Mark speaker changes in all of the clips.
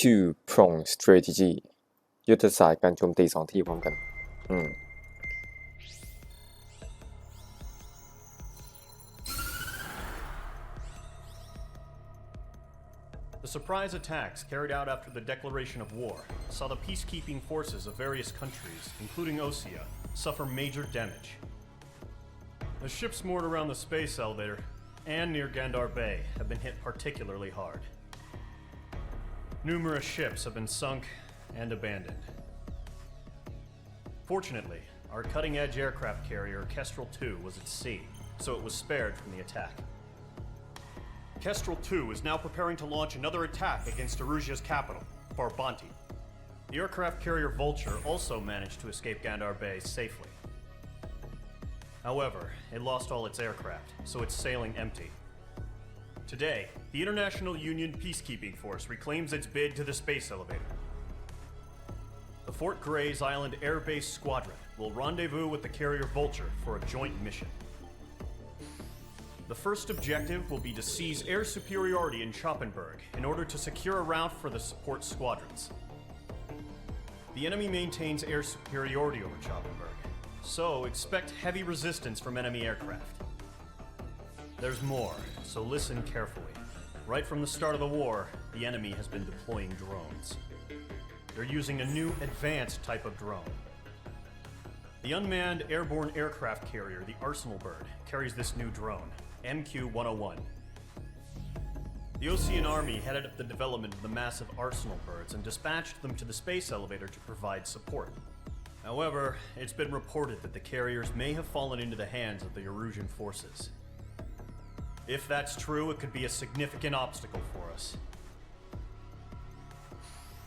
Speaker 1: two prong strategy ยุทธศาสตร์การโจมตีสองที่พร้อมกัน อืม
Speaker 2: The surprise attacks carried out after the declaration of war saw the peacekeeping forces of various countries, including Osea, suffer major damage. The ships moored around the space elevator and near Gandar Bay have been hit particularly hard. Numerous ships have been sunk and abandoned. Fortunately, our cutting edge aircraft carrier Kestrel 2 was at sea, so it was spared from the attack. Kestrel 2 is now preparing to launch another attack against Erusia's capital, Farbanti. The aircraft carrier Vulture also managed to escape Gandar Bay safely. However, it lost all its aircraft, so it's sailing empty. Today, the International Union Peacekeeping Force reclaims its bid to the space elevator. The Fort Grays Island Air Base Squadron will rendezvous with the carrier Vulture for a joint mission. The first objective will be to seize air superiority in Schoppenberg in order to secure a route for the support squadrons. The enemy maintains air superiority over Schoppenberg, so expect heavy resistance from enemy aircraft. There's more, so listen carefully. Right from the start of the war, the enemy has been deploying drones. They're using a new advanced type of drone. The unmanned airborne aircraft carrier, the Arsenal Bird, carries this new drone, MQ 101. The Ocean Army headed up the development of the massive Arsenal birds and dispatched them to the space elevator to provide support. However, it's been reported that the carriers may have fallen into the hands of the Erusian forces. If that's true, it could be a significant obstacle for us.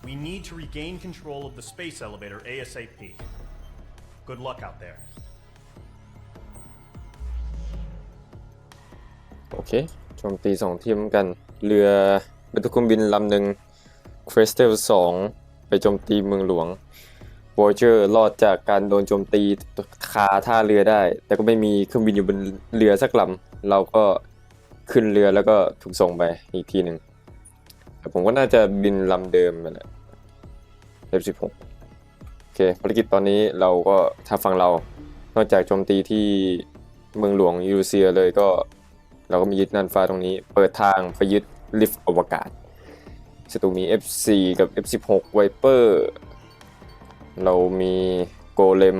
Speaker 2: We need to regain control of the space elevator ASAP. Good luck out there.
Speaker 1: โอเคโจมตีสองทีมกัน เรือบรรทุกเครื่องบินลำหนึ่งคริสเตลสองไปโจมตีเมืองหลวงวอเจอร์รอดจากการโดนโจมตีคาท่าเรือได้ แต่ก็ไม่มีเครื่องบินอยู่บนเรือสักลำเราก็ ขึ้นเรือแล้วก็ถูกส่งไปอีกทีหนึ่งแต่ผมก็น่าจะบินลำเดิมนั่นแหละ F16 โอเคภารกิจตอนนี้เราก็ถ้าฝั่งเรา นอกจากโจมตีที่เมืองหลวงยูเซียเลยก็ เราก็มียึดน่านฟ้าตรงนี้ เปิดทางไปยึดลิฟต์อวกาศศัตรูมี F4 กับ F16 Viper เรามีโกเลม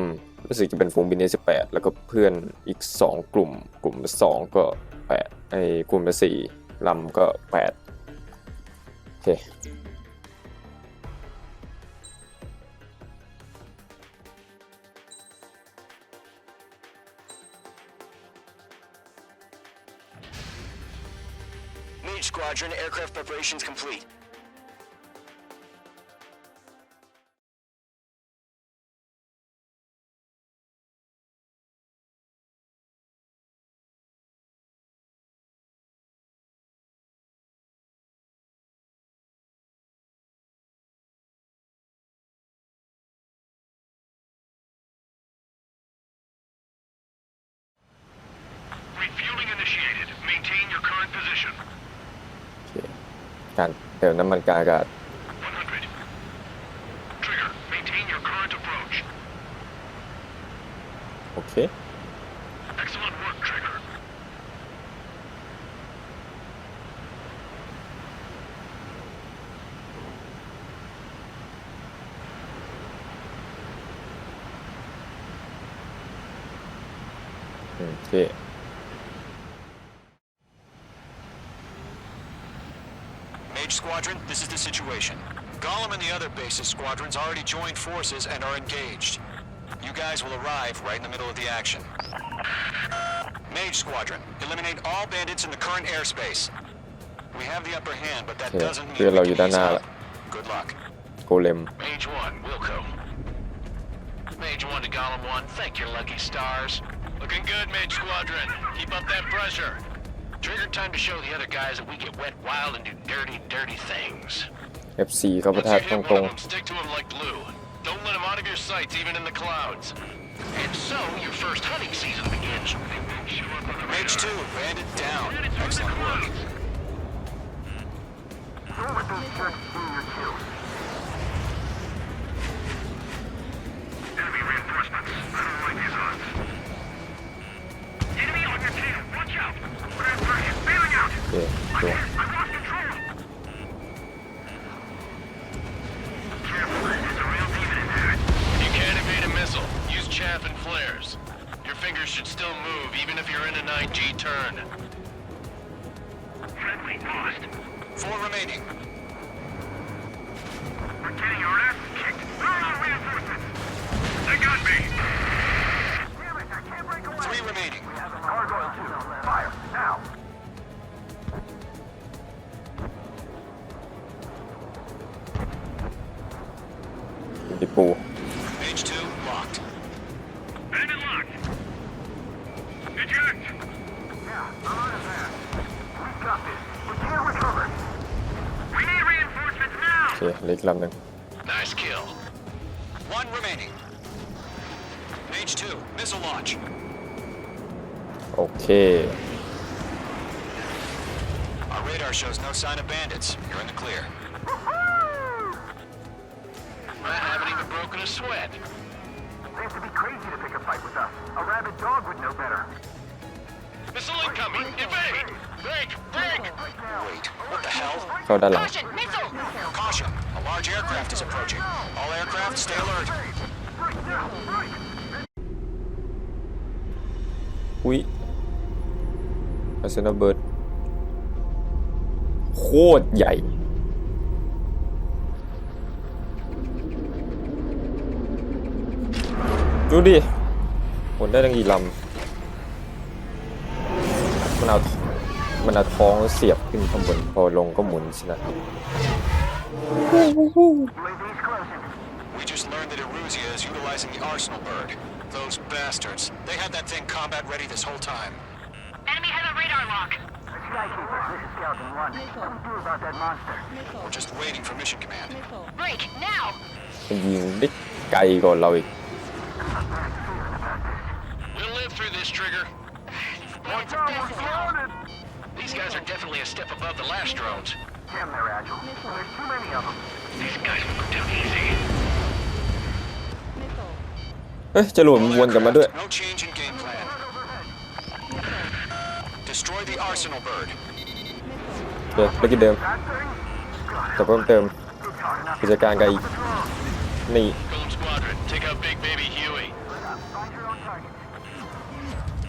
Speaker 1: รู้สึกจะเป็นฝูงบิน S18 แล้วก็เพื่อนอีก 2 กลุ่ม กลุ่ม 2 ก็ 8 ไอ้คูณไปสี่ลำก็แปดโอเค
Speaker 3: ส Squadron aircraft preparations complete.
Speaker 1: การเติมน้ำมันกลางอากาศ
Speaker 4: 100. Trigger, maintain your current approach.
Speaker 1: โอเค
Speaker 4: Excellent work, Trigger.
Speaker 1: โอเค
Speaker 3: Squadron, this is the situation. Gollum and the other base's squadrons already joined forces and are engaged. You guys will arrive right in the middle of the action. Mage Squadron, eliminate all bandits in the current airspace. We have the upper hand, but that doesn't mean we can ease up. Good luck.
Speaker 1: Golem.
Speaker 4: Mage 1, Wilco. Mage 1 to Gollum 1, thank your lucky stars. Looking good, Mage Squadron. Keep up that pressure. Trigger time to show the other guys that we get wet wild and do dirty, dirty things.
Speaker 1: F4 เข้าปะ
Speaker 4: Once
Speaker 1: ทะ
Speaker 4: you
Speaker 1: ตร
Speaker 4: hit
Speaker 1: ง
Speaker 4: one of them, stick to him like glue. Don't let him out of your sights, even in the clouds. And so, your first hunting season begins. Show up on the
Speaker 3: Mage
Speaker 4: radar.
Speaker 3: 2, bandit down.
Speaker 4: Bandits are in the
Speaker 3: Excellent work.
Speaker 4: clouds.
Speaker 5: Don't let those jerks steal your kills. Enemy reinforcements. I don't like these odds. Enemy on your tail. Watch out.
Speaker 4: 对对。chaff and flares. Your fingers should still move, even if you're in an IG turn.
Speaker 5: Friendly lost.
Speaker 3: Four remaining.
Speaker 5: We're getting our ass kicked. Where are our reinforcements? They got me. Damn it! I can't break away.
Speaker 3: Three remaining.
Speaker 5: Gargoyle 2.
Speaker 1: ดิปู
Speaker 3: Mage 2 locked.
Speaker 5: Bandit locked. Eject. Yeah, I'm out of there. We got this. We can't recover. We need reinforcements
Speaker 1: โอ
Speaker 5: now.
Speaker 1: เคเหล็กลำหนึ่ง
Speaker 4: Nice kill.
Speaker 3: One remaining. Mage 2, missile launch.
Speaker 1: โอเค
Speaker 3: Our radar shows no sign of bandits. You're in the clear.
Speaker 4: broken a sweat.
Speaker 5: They have to be crazy to pick a fight with us. A rabid dog would know better.
Speaker 4: Missile incoming! Evade! Break! Break!
Speaker 3: Wait, what the hell?
Speaker 1: เข้าด้านหลัง
Speaker 6: Caution, missile!
Speaker 3: Caution, a large aircraft is approaching. All aircraft, stay alert.
Speaker 5: Right now. Right.
Speaker 1: อุ้ยอาร์เซนอลเบิร์ดโคตรใหญ่ ดูดิหมุนได้ตั้งกี่ลำมันเอามันเอาท้องเสียบขึ้นข้างบนพอลงก็หมุนสินะ
Speaker 5: UAV's closing.
Speaker 3: We just learned that Eruzia is utilizing the Arsenal bird. Those bastards. They had that thing combat ready this whole time.
Speaker 6: Enemy has a radar lock.
Speaker 5: Skykeeper, this is Skeleton 1. What do we do about that monster?
Speaker 3: We're just waiting for mission command.
Speaker 6: Break, now!
Speaker 1: มันยิงได้ไกลกว่าเราอีก
Speaker 4: We'll live through this, Trigger.
Speaker 6: Bandits are fast now.
Speaker 4: These guys are definitely a step above the last drones.
Speaker 5: Damn, they're agile. There's too many of them.
Speaker 4: These guys won't do easy.
Speaker 1: เอ้ยจรวดมันวนกลับมาด้วย
Speaker 3: No change in game plan. Destroy the Arsenal bird.
Speaker 1: เดี๋ยวเมื่อกี้เดิม
Speaker 5: That thing?
Speaker 1: แต่เพิ่มเติม
Speaker 5: It's hard enough.
Speaker 1: กิจการกับอีก นี่
Speaker 4: Golem Squadron, take out Big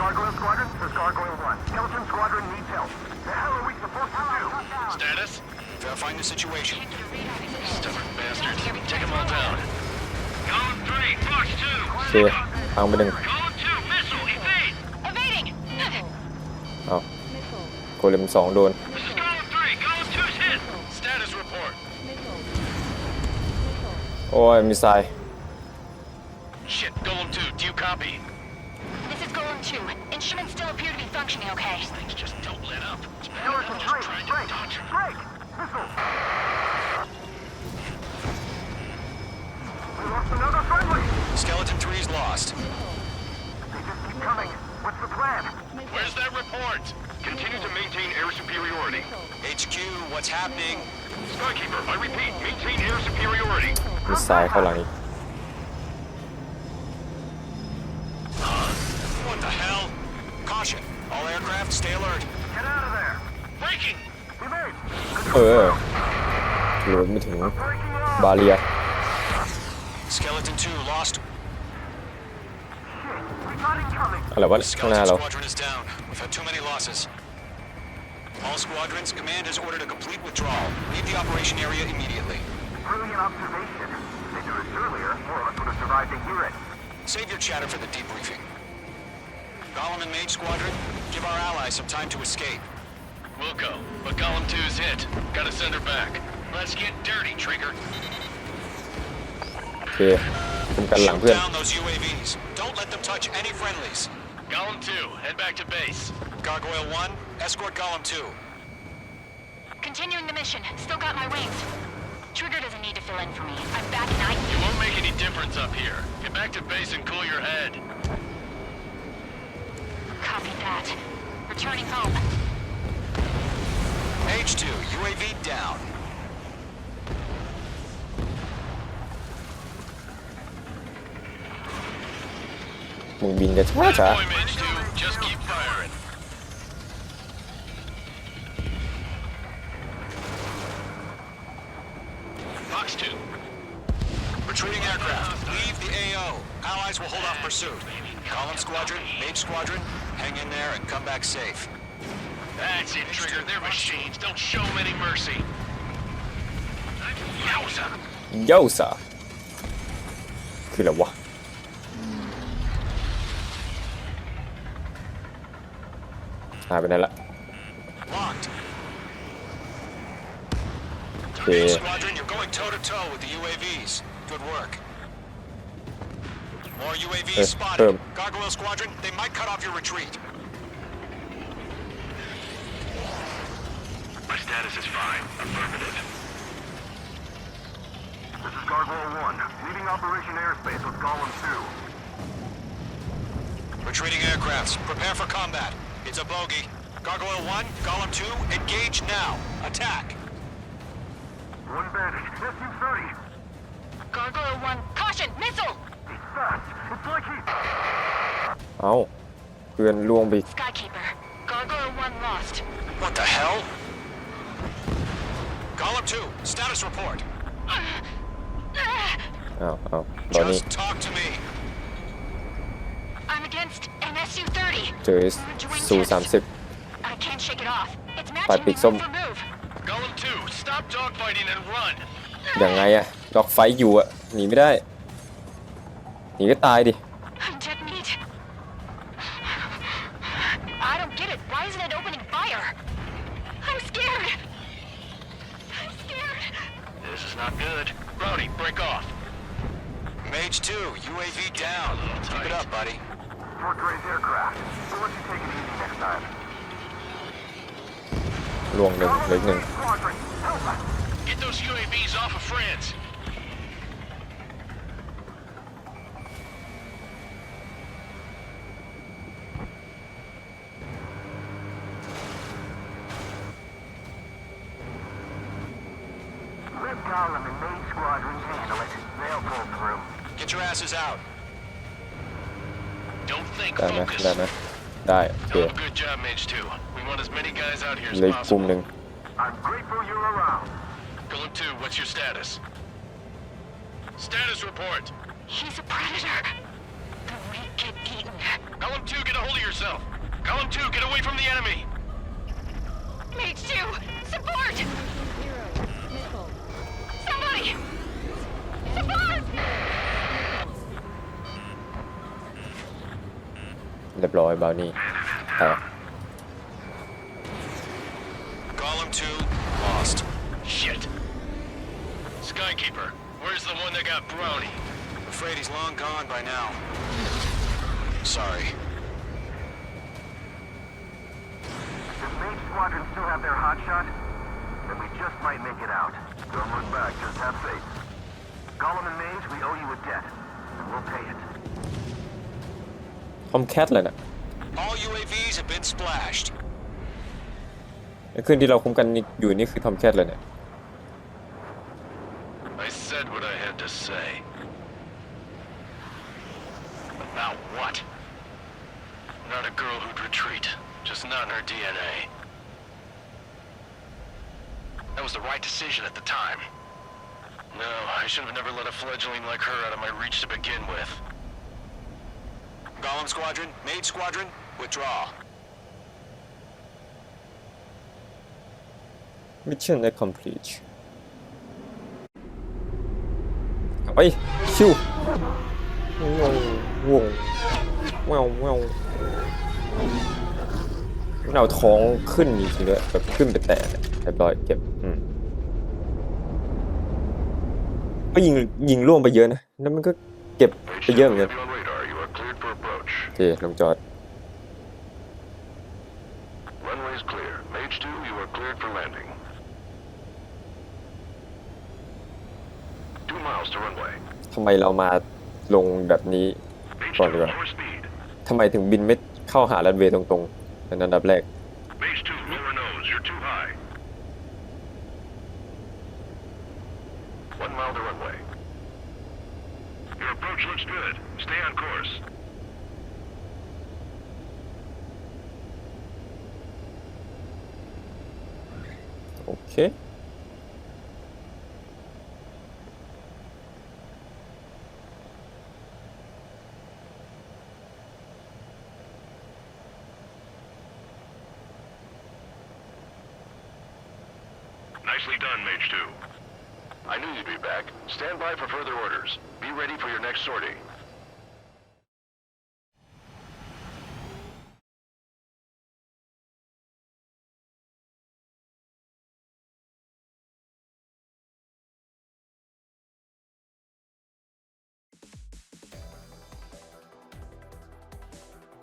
Speaker 5: Gargoyle Squadron, this is Gargoyle 1. Skeleton Squadron needs help. The hell are we supposed to do?
Speaker 4: Status?
Speaker 3: Verifying the situation.
Speaker 4: Stubborn bastards. Take them all down.
Speaker 5: Column 3, Fox 2.
Speaker 1: โอเคพังไปหนึ่ง
Speaker 5: Column 2, missile, evade.
Speaker 6: Evading!
Speaker 1: เอาโกเลมสองโดน
Speaker 5: This is Column 3. Column 2's hit.
Speaker 4: Status report.
Speaker 1: โอ้ยมีทราย
Speaker 6: functioning okay.
Speaker 4: Things just don't let up. It's bad
Speaker 5: Skeleton
Speaker 4: enough
Speaker 5: 3,
Speaker 4: just trying to
Speaker 5: break,
Speaker 4: dodge 'em.
Speaker 5: break. Missile. We lost another friendly.
Speaker 3: Skeleton 3 is lost.
Speaker 5: They just keep coming. What's the plan?
Speaker 4: Where's that report?
Speaker 5: Continue to maintain air superiority.
Speaker 3: HQ, what's happening?
Speaker 5: Skykeeper, I repeat, maintain air superiority.
Speaker 1: มีทรายเข้าหลังอีก
Speaker 3: left, stay alert.
Speaker 5: Get out of there.
Speaker 4: Breaking!
Speaker 1: 예. 이거
Speaker 5: Oh,
Speaker 1: 미터냐? 말이야.
Speaker 3: Skeleton 2 lost.
Speaker 1: Hello, what?
Speaker 3: Skeleton
Speaker 1: Hello.
Speaker 3: squadron is down. We've had too many losses. All squadrons, command has ordered a complete withdrawal. Leave the operation area immediately.
Speaker 5: Brilliant observation. If they knew this earlier, more of us would have survived to hear it.
Speaker 3: Save your chatter for the debriefing. Gollum and Mage Squadron, give our allies some time to escape.
Speaker 4: We'll go, but Golem 2's hit. Gotta send her back. Let's get dirty, Trigger.
Speaker 1: โอเค คุมกันหลังเพื่อน
Speaker 3: Shoot down those UAVs. Don't let them touch any friendlies.
Speaker 4: Golem 2, head back to base.
Speaker 3: Gargoyle 1, escort Golem 2.
Speaker 6: Continuing the mission. Still got my wings. Trigger doesn't need to fill in for me. I'm back in I.
Speaker 4: It won't make any difference up here. Get back to base and cool your head.
Speaker 6: Copy that. Returning home.
Speaker 3: H2, UAV down.
Speaker 1: Moving bình
Speaker 4: đã quá chả. Just keep firing. Fox 2.
Speaker 3: Retreating aircraft. Leave the AO. Allies will hold off pursuit. Column squadron, mage squadron, Hang in there and come back safe.
Speaker 4: That's it, Trigger. They're machines. Don't show them any mercy. Yowza!
Speaker 1: Yowza! Kyllä vaan. Hävinellä.
Speaker 3: Yeah. Squadron, you're going toe to toe with the UAVs. Good work. More UAVs
Speaker 1: Eh,
Speaker 3: spotted.
Speaker 1: boom.
Speaker 3: Gargoyle Squadron, they might cut off your retreat.
Speaker 5: My status is fine. Affirmative. This is Gargoyle 1, leaving Operation Airspace with Golem 2.
Speaker 3: Retreating aircrafts, prepare for combat. It's a bogey. Gargoyle 1, Golem 2, engage now. Attack.
Speaker 5: One bandit, SU-30.
Speaker 6: Gargoyle 1. Caution! Missile!
Speaker 1: เอ้าเพื่อนล่วงไปอีก
Speaker 6: Skykeeper. Gargoyle 1 lost.
Speaker 3: What the hell? Golem 2, status report.
Speaker 1: อ้าวอ้าวตอนนี้
Speaker 3: Just talk to me.
Speaker 6: I'm against an SU-30.
Speaker 1: เจอสูสามสิบ
Speaker 6: I can't shake it off. It's
Speaker 1: Phải
Speaker 6: matching me
Speaker 1: bị xông.
Speaker 6: move for move.
Speaker 4: Golem 2, stop dogfighting and run.
Speaker 1: ยังไงอะล็อกไฟอยู่อะหนีไม่ได้ หนีก็ตายดิ
Speaker 6: I don't get it. Why isn't it opening fire? I'm scared. I'm scared.
Speaker 4: This is not good. Brody, break off.
Speaker 3: Mage 2, UAV down. Keep it up, buddy.
Speaker 5: Fort Gray's aircraft. We'll let you take it easy next time.
Speaker 1: ล่วงหนึ่งเหล็กหนึ่ง
Speaker 5: Golem Squadron, help us!
Speaker 4: Get those UAVs off of France.
Speaker 5: problem and main squadrons handle it. They'll pull through.
Speaker 3: Get your asses out.
Speaker 4: Don't think
Speaker 1: Därmed,
Speaker 4: focus.
Speaker 1: därmed. Där,
Speaker 4: Hell of a det. good job, Mage 2. We want as many guys out here as possible.
Speaker 5: I'm grateful you're around.
Speaker 4: Golem 2, what's your status? Status report.
Speaker 6: He's a predator. The weak get eaten.
Speaker 4: Golem 2, get a hold of yourself. Column 2, get away from the enemy.
Speaker 1: ยบร้อยบาวนี่ คอมแคทเลยนะ
Speaker 3: All UAVs have been splashed.
Speaker 1: ไอ้คืนที่เราคุ้มกันนี่อยู่นี่คือทอมแคทเลยเนี่ย
Speaker 4: I said what I had to say. About what? Not a girl who'd retreat. Just not in her DNA. That was the right decision at the time. No, I should have never let a fledgling like her out of my reach to begin with.
Speaker 3: Golem Squadron, Mage Squadron, withdraw.
Speaker 1: มิชชั่น accomplish ไปชิวงงวงแววแววมันเอาท้องขึ้นจริงๆด้วยแบบขึ้นไปแตะเนี่เรียบร้อยเก็บอืมก็ยิงยิงล่วงไปเยอะนะแล้วมันก็เก็บไปเยอะเหมือนกัน
Speaker 4: on radar. You are cleared for approach.
Speaker 1: โอ เคลงจอด
Speaker 4: Runway's clear. Mage 2, you are cleared for landing. Two miles to runway.
Speaker 1: ทำไมเรามาลงแบบนี้
Speaker 4: Mage
Speaker 1: ก่อน
Speaker 4: 2,
Speaker 1: ดีกว่า
Speaker 4: lower speed.
Speaker 1: ทำไมถึงบินไม่เข้าหารันเวย์ตรงๆเป็นอันดับแรก
Speaker 4: Mage 2, lower nose. You're too high. One mile to runway. Your approach looks good. Stay on course.
Speaker 1: Okay.
Speaker 4: Nicely done, Mage 2. I knew you'd be back. Stand by for further orders. Be ready for your next sortie.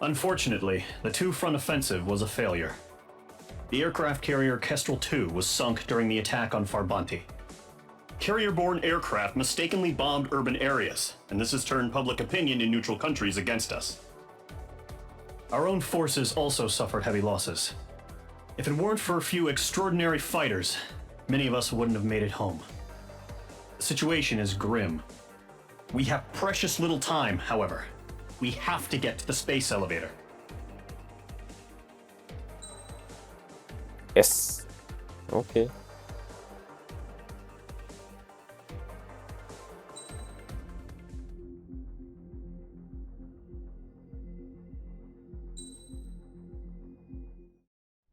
Speaker 2: Unfortunately, the two front offensive was a failure. The aircraft carrier Kestrel II was sunk during the attack on Farbanti. Carrier borne aircraft mistakenly bombed urban areas, and this has turned public opinion in neutral countries against us. Our own forces also suffered heavy losses. If it weren't for a few extraordinary fighters, many of us wouldn't have made it home. The situation is grim. We have precious little time, however. We have to get to the space elevator.
Speaker 1: Yes. Okay.